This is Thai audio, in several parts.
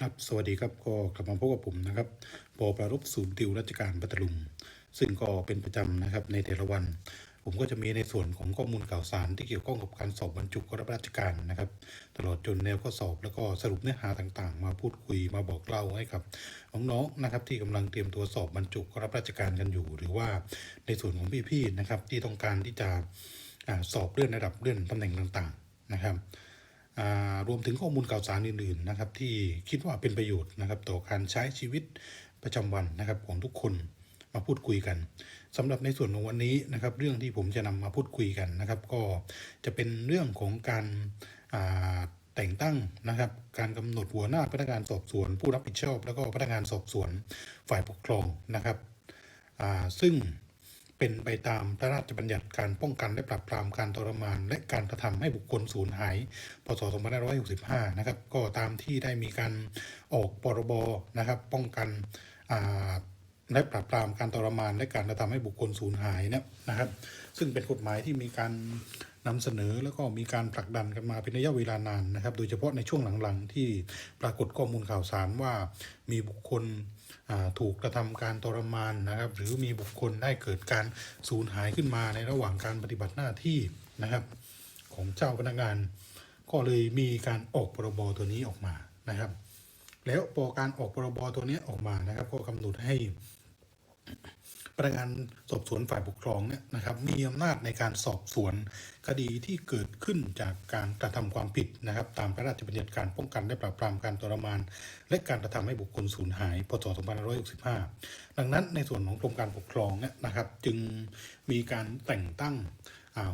ครับ สวัสดีครับ ก็กลับมาพบกับผมนะครับปอประรบศูนย์ติวราชการปัตตลุงซึ่งก็เป็นประจำนะครับในแต่ละวัน ผมก็จะมีในส่วนของข้อมูลข่าวสารที่เกี่ยวข้องกับการสอบบรรจุข้ารับราชการนะครับ ตลอดจนแนวข้อสอบแล้วก็สรุปเนื้อหาต่างๆ มาพูดคุยมาบอกเล่าให้กับน้องๆนะครับ ที่กำลังเตรียมตัวสอบบรรจุข้ารับราชการกันอยู่ หรือว่าในส่วนของพี่ๆนะครับที่ต้องการที่จะอาสอบเลื่อนระดับเลื่อนตำแหน่งต่างๆนะครับ รวมถึงข้อมูลข่าวสารอื่นๆนะครับที่คิดว่าเป็นประโยชน์นะครับต่อการใช้ชีวิตประจำวันนะครับของทุกคนมาพูดคุยกันสำหรับในส่วนของวันนี้นะครับ เรื่องที่ผมจะนำมาพูดคุยกันนะครับ ก็จะเป็นเรื่องของการาแต่งตั้งนะครับ การกำหนดหัวหน้าพนักงานสอบสวน ผู้รับผิดชอบ แล้วก็พนักงานสอบสวนฝ่ายปกครองนะครับซึ่ง เป็นไปตามพระราชบัญญัติการป้องกันและปราบปรามการทรมาน และการกระทำให้บุคคลสูญหาย พศ 2565 นะครับ ก็ตามที่ได้มีการออกพรบนะครับ ป้องกันอ่าและปราบปรามการทรมาน และการกระทำให้บุคคลสูญหายนะครับ ซึ่งเป็นกฎหมายที่มีการ นำเสนอแล้วก็มีการผลักดันกันมาเป็นระยะเวลานานนะครับ โดยเฉพาะในช่วงหลังๆ ที่ปรากฏข้อมูลข่าวสารว่ามีบุคคลถูกกระทำการทรมานนะครับ หรือมีบุคคลได้เกิดการสูญหายขึ้นมาในระหว่างการปฏิบัติหน้าที่นะครับ ของเจ้าพนักงาน ก็เลยมีการออกพรบตัวนี้ออกมานะครับ แล้วพอการออกพรบตัวนี้ออกมานะครับ ก็กำหนดให้ พนักงานสอบสวนฝ่ายปกครองเนี่ยนะครับมีอำนาจในการสอบสวนคดีที่เกิดขึ้นจากการกระทำความผิดนะครับ ตามพระราชบัญญัติการป้องกันและปราบปรามการทรมาน และการกระทำให้บุคคลสูญหาย พศ 2565 ดังนั้นในส่วนของกรมการปกครองเนี่ยนะครับ จึงมีการแต่งตั้ง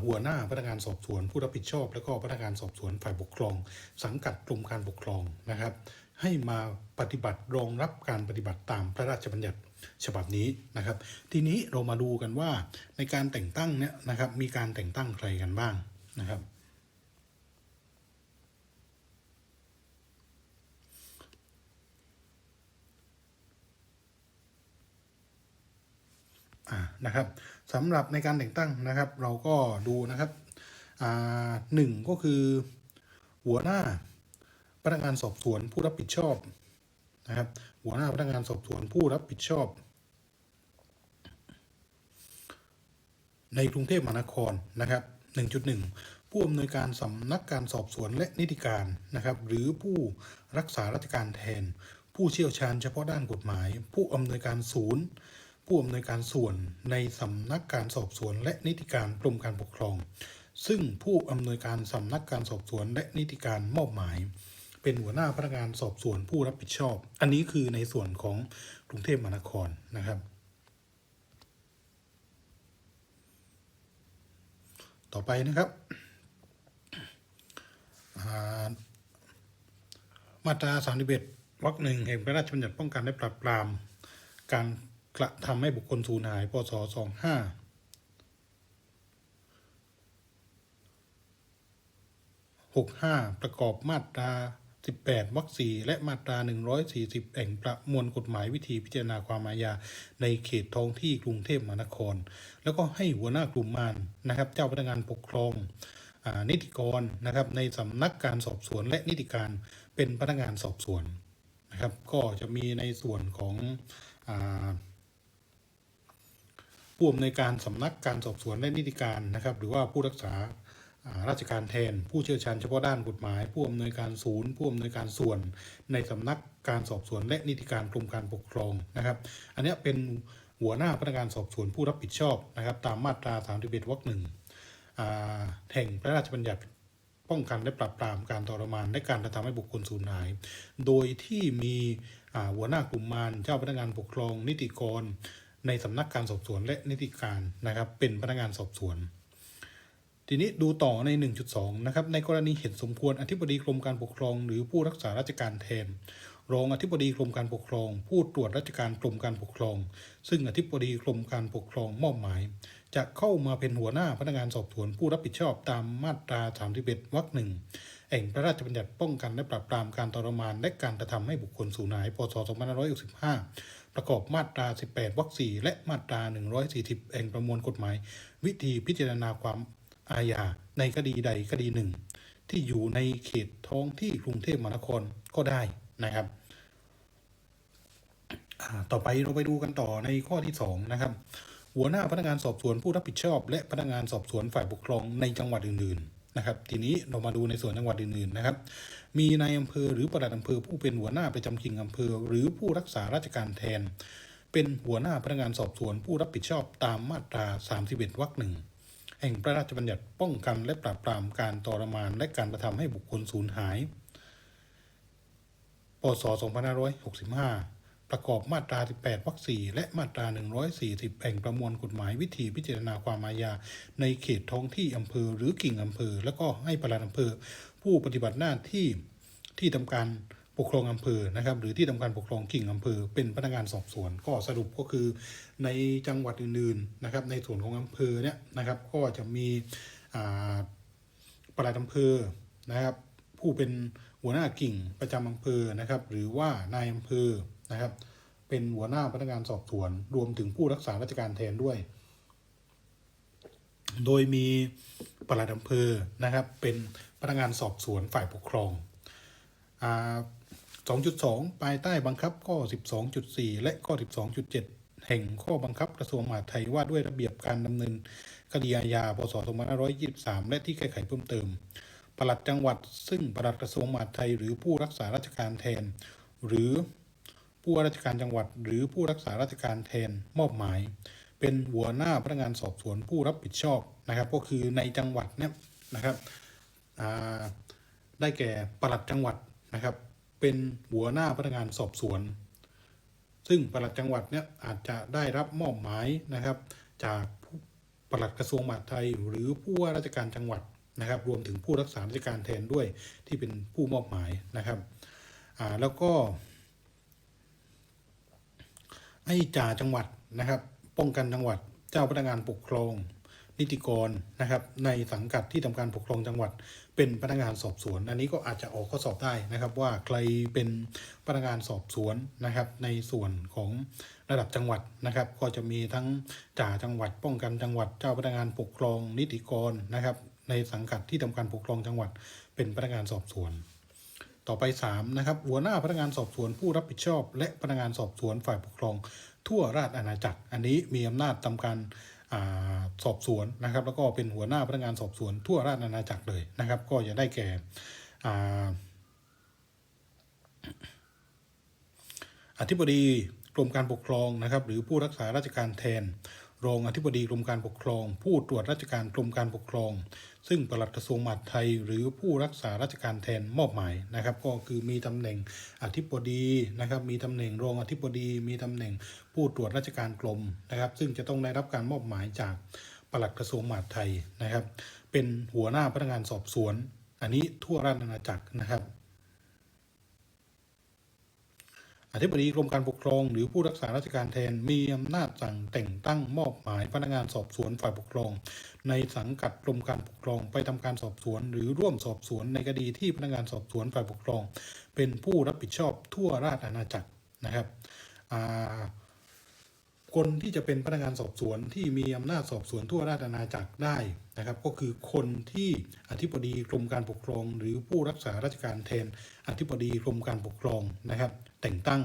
หัวหน้าพนักงานสอบสวนผู้รับผิดชอบ และก็พนักงานสอบสวนฝ่ายปกครอง สังกัดกรมการปกครองนะครับ ให้มาปฏิบัติรองรับการปฏิบัติตามพระราชบัญญัติ ฉบับนี้นะครับ ทีนี้เรามาดูกันว่าในการแต่งตั้งเนี่ยนะครับมีการแต่งตั้งใครกันบ้างนะครับอ่านะครับสำหรับในการแต่งตั้งนะครับ เราก็ดูนะครับอ่าหนึ่งก็คือหัวหน้าพนักงานสอบสวนผู้รับผิดชอบนะครับ หัวหน้าพนักงานสอบสวนผู้รับผิดชอบ ในกรุงเทพมหานครนะครับ 1.1 ผู้อำนวยการสำนักการสอบสวนและนิติการนะครับ หรือผู้รักษาราชการแทน ผู้เชี่ยวชาญเฉพาะด้านกฎหมาย ผู้อำนวยการศูนย์ ผู้อำนวยการส่วนในสำนักการสอบสวนและนิติการกรมการปกครอง ซึ่งผู้อำนวยการสำนักการสอบสวนและนิติการมอบหมาย เป็นหัวหน้าพนักงานสอบสวนผู้รับผิดชอบ อันนี้คือในส่วนของกรุงเทพมหานครนะครับ ต่อไปนะครับอ่ามาตรา31วรรคหนึ่งแห่งพระราชบัญญัติป้องกันและปราบปราม การกระทำให้บุคคลสูญหาย พศ25 65ประกอบมาตรา 18วรรค4และมาตรา 140 แห่งประมวลกฎหมายวิธีพิจารณาความอาญาในเขตท้องที่กรุงเทพมหานคร แล้วก็ให้หัวหน้ากลุ่มมารนะครับ เจ้าพนักงานปกครองอนิติกรนะครับในสำนักการสอบสวนและนิติการเป็นพนักงานสอบสวนนะครับ ก็จะมีในส่วนของอาผู้อำนวยการสำนักการสอบสวนและนิติการนะครับ หรือว่าผู้รักษา ราชการแทน ผู้เชี่ยวชาญเฉพาะด้านกฎหมาย ผู้อำนวยการศูนย์ ผู้อำนวยการส่วน ในสำนักการสอบสวนและนิติการกรมการปกครองนะครับ อันนี้เป็นหัวหน้าพนักงานสอบสวนผู้รับผิดชอบนะครับ ตามมาตรา 31วรรคหนึ่งแห่งพระราชบัญญัติป้องกันและปราบปรามการทรมานและการกระทำให้บุคคลสูญหาย โดยที่มีหัวหน้ากลุ่มมารเจ้าพนักงานปกครอง นิติกร ในสำนักการสอบสวนและนิติการนะครับ เป็นพนักงานสอบสวน ทีนี้ดูต่อใน 1.2 นะครับ ในกรณีเห็นสมควรอธิบดีกรมการปกครอง หรือผู้รักษาราชการแทน รองอธิบดีกรมการปกครอง ผู้ตรวจราชการกรมการปกครอง ซึ่งอธิบดีกรมการปกครองมอบหมาย จะเข้ามาเป็นหัวหน้าพนักงานสอบสวนผู้รับผิดชอบตามมาตรา31วรรคหนึ่งแห่งพระราชบัญญัติป้องกันและปราบปรามการทรมานและการกระทำให้บุคคลสูญหาย พศ 2565 ประกอบมาตรา 18วรรค4และมาตรา 140 แห่งประมวลกฎหมาย วิธีพิจารณาความ อาญาในคดีใดคดีหนึ่ง ที่อยู่ในเขตท้องที่กรุงเทพมหานครก็ได้นะครับ ต่อไปเราไปดูกันต่อในข้อที่สองนะครับ หัวหน้าพนักงานสอบสวนผู้รับผิดชอบ และพนักงานสอบสวนฝ่ายปกครองในจังหวัดอื่นๆนะครับ ทีนี้เรามาดูในส่วนจังหวัดอื่นๆนะครับ มีนายอำเภอหรือปลัดอำเภอผู้เป็นหัวหน้าประจำกิ่งอำเภอ หรือผู้รักษาราชการแทน เป็นหัวหน้าพนักงานสอบสวนผู้รับผิดชอบตามมาตรา 31วรรคหนึ่ง แห่งพระราชบัญญัติป้องกันและปราบปรามการทรมานและการกระทำให้บุคคลสูญหายปศ2565 ประกอบมาตรา 18 วรรค 4 และมาตรา 140 แห่งประมวลกฎหมายวิธีพิจารณาความอาญาในเขตท้องที่อำเภอหรือกิ่งอำเภอ แล้วก็ให้ปลัดอำเภอ ผู้ปฏิบัติหน้าที่ที่ทำการ ปกครองอำเภอนะครับ หรือที่ทำการปกครองกิ่งอำเภอ เป็นพนักงานสอบสวน ก็สรุปก็คือในจังหวัดอื่นๆนะครับ ในส่วนของอำเภอเนี่ยนะครับ ก็จะมีอ่าปลัดอำเภอนะครับ ผู้เป็นหัวหน้ากิ่งประจำอำเภอนะครับ หรือว่านายอำเภอนะครับ เป็นหัวหน้าพนักงานสอบสวน รวมถึงผู้รักษาราชการแทนด้วย โดยมีปลัดอำเภอนะครับ เป็นพนักงานสอบสวนฝ่ายปกครองอ่า 2.2 ภายใต้บังคับข้อ 12.4 และข้อ 12.7 แห่งข้อบังคับกระทรวงมหาดไทยว่าด้วยระเบียบการดำเนินคดีอาญา พศ 2523 และที่แก้ไขเพิ่มเติม ปลัดจังหวัด ซึ่งปลัดกระทรวงมหาดไทย หรือผู้รักษาราชการแทน หรือผู้ว่าราชการจังหวัด หรือผู้รักษาราชการแทนมอบหมาย เป็นหัวหน้าพนักงานสอบสวนผู้รับผิดชอบนะครับ ก็คือในจังหวัดเนี่ยนะครับได้แก่ปลัดจังหวัดนะครับ เป็นหัวหน้าพนักงานสอบสวน ซึ่งปลัดจังหวัดเนี่ยอาจจะได้รับมอบหมายนะครับ จากผู้ปลัดกระทรวงมหาดไทย หรือผู้ว่าราชการจังหวัดนะครับ รวมถึงผู้รักษาราชการแทนด้วยที่เป็นผู้มอบหมายนะครับอ่าแล้วก็ไอ้จ่าจังหวัดนะครับ ป้องกันจังหวัด เจ้าพนักงานปกครอง นิติกรนะครับในสังกัดที่ทำการปกครองจังหวัด เป็นพนักงานสอบสวน อันนี้ก็อาจจะออกข้อสอบได้นะครับว่าใครเป็นพนักงานสอบสวนนะครับในส่วนของระดับจังหวัดนะครับ ก็จะมีทั้งจ่าจังหวัด ป้องกันจังหวัดเจ้าพนักงานปกครองนิติกรนะครับ ในสังกัดที่ทำการปกครองจังหวัด เป็นพนักงานสอบสวนต่อไป3นะครับหัวหน้าพนักงานสอบสวนผู้รับผิดชอบ และพนักงานสอบสวนฝ่ายปกครอง ทั่วราชอาณาจักร อันนี้มีอำนาจทำการ สอบสวนนะครับ แล้วก็เป็นหัวหน้าพนักงานสอบสวนทั่วราชอาณาจักรเลยนะครับ ก็จะได้แก่อธิบดีกรมการปกครองนะครับ หรือผู้รักษาราชการแทน รองอธิบดีกรมการปกครอง ผู้ตรวจราชการกรมการปกครอง ซึ่งปลัดกระทรวงมหาดไทย หรือผู้รักษาราชการแทนมอบหมายนะครับ ก็คือมีตำแหน่งอธิบดีนะครับ มีตำแหน่งรองอธิบดี มีตำแหน่งผู้ตรวจราชการกรมนะครับ ซึ่งจะต้องได้รับการมอบหมายจากปลัดกระทรวงมหาดไทยนะครับ เป็นหัวหน้าพนักงานสอบสวน อันนี้ทั่วราชอาณาจักรนะครับ อธิบดีกรมการปกครองหรือผู้รักษาราชการแทนมีอำนาจสั่งแต่งตั้งมอบหมายพนักงานสอบสวนฝ่ายปกครอง ในสังกัดกรมการปกครองไปทำการสอบสวน หรือร่วมสอบสวนในคดีที่พนักงานสอบสวนฝ่ายปกครอง เป็นผู้รับผิดชอบทั่วราชอาณาจักรนะครับคนที่จะเป็นพนักงานสอบสวนที่มีอำนาจสอบสวนทั่วราชอาณาจักรได้ นะครับก็คือคนที่อธิบดีกรมการปกครอง หรือผู้รักษาราชการแทนอธิบดีกรมการปกครองนะครับ แต่งตั้ง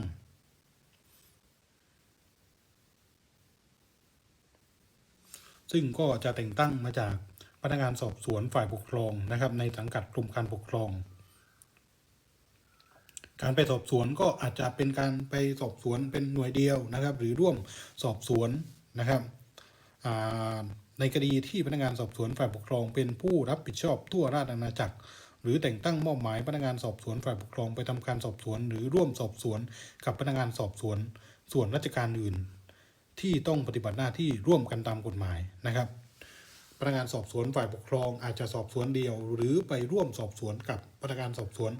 ซึ่งก็จะแต่งตั้งมาจากพนักงานสอบสวนฝ่ายปกครองนะครับ ในสังกัดกรมการปกครอง การไปสอบสวนก็อาจจะเป็นการไปสอบสวนเป็นหน่วยเดียวนะครับ หรือร่วมสอบสวนนะครับอ่า ในคดีที่พนักงานสอบสวนฝ่ายปกครองเป็นผู้รับผิดชอบทั่วราชอาณาจักร หรือแต่งตั้งมอบหมายพนักงานสอบสวนฝ่ายปกครองไปทำการสอบสวน หรือร่วมสอบสวนกับพนักงานสอบสวน ส่วนราชการอื่น ที่ต้องปฏิบัติหน้าที่ร่วมกันตามกฎหมายนะครับ พนักงานสอบสวนฝ่ายปกครองอาจจะสอบสวนเดียว หรือไปร่วมสอบสวนกับพนักงานสอบสวน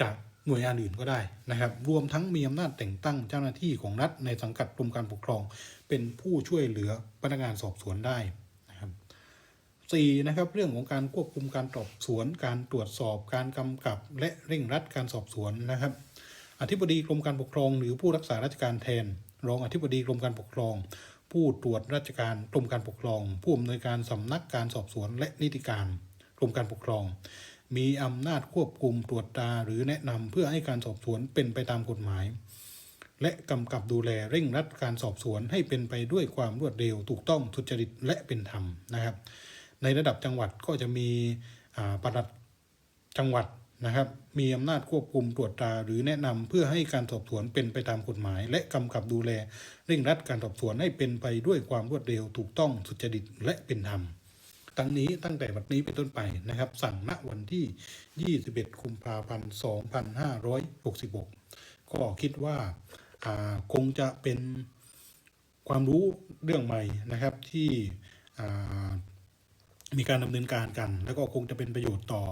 จากหน่วยงานอื่นก็ได้นะครับ รวมทั้งมีอำนาจแต่งตั้งเจ้าหน้าที่ของรัฐในสังกัดกรมการปกครอง เป็นผู้ช่วยเหลือพนักงานสอบสวนได้ นะครับสี่นะครับเรื่องของการควบคุมการสอบสวน การตรวจสอบการกำกับ และเร่งรัดการสอบสวนนะครับ อธิบดีกรมการปกครอง หรือผู้รักษาราชการแทน รองอธิบดีกรมการปกครอง ผู้ตรวจราชการกรมการปกครอง ผู้อำนวยการสำนักการสอบสวนและนิติการกรมการปกครอง มีอำนาจควบคุมตรวจตราหรือแนะนำเพื่อให้การสอบสวนเป็นไปตามกฎหมาย และกำกับดูแลเร่งรัดการสอบสวนให้เป็นไปด้วยความรวดเร็วถูกต้องทุจริตและเป็นธรรมนะครับ ในระดับจังหวัดก็จะมีอ่าปลัดจังหวัดนะครับ มีอำนาจควบคุมตรวจตราหรือแนะนำเพื่อให้การสอบสวนเป็นไปตามกฎหมาย และกำกับดูแลเร่งรัดการสอบสวนให้เป็นไปด้วยความรวดเร็วถูกต้องสุจริตและเป็นธรรมตั้งนี้ตั้งแต่บัดนี้เป็นต้นไปนะครับ สั่งณวันที่ 21 กุมภาพันธ์ 2566 ก็คิดว่าคงจะเป็นความรู้เรื่องใหม่นะครับที่ มีการดำเนินการกัน แล้วก็คงจะเป็นประโยชน์ต่อ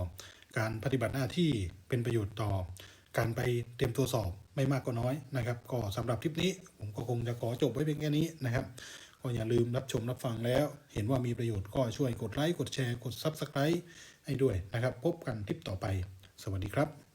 การปฏิบัติหน้าที่เป็นประโยชน์ต่อ การไปเตรียมตัวสอบไม่มากก็น้อยนะครับ ก็สำหรับคลิปนี้ผมก็คงจะขอจบไว้เพียงแค่นี้นะครับ ก็อย่าลืมรับชมรับฟังแล้ว เห็นว่ามีประโยชน์ก็ช่วยกดไลค์กดแชร์กด Subscribe ให้ด้วยนะครับ พบกันคลิปต่อไป สวัสดีครับ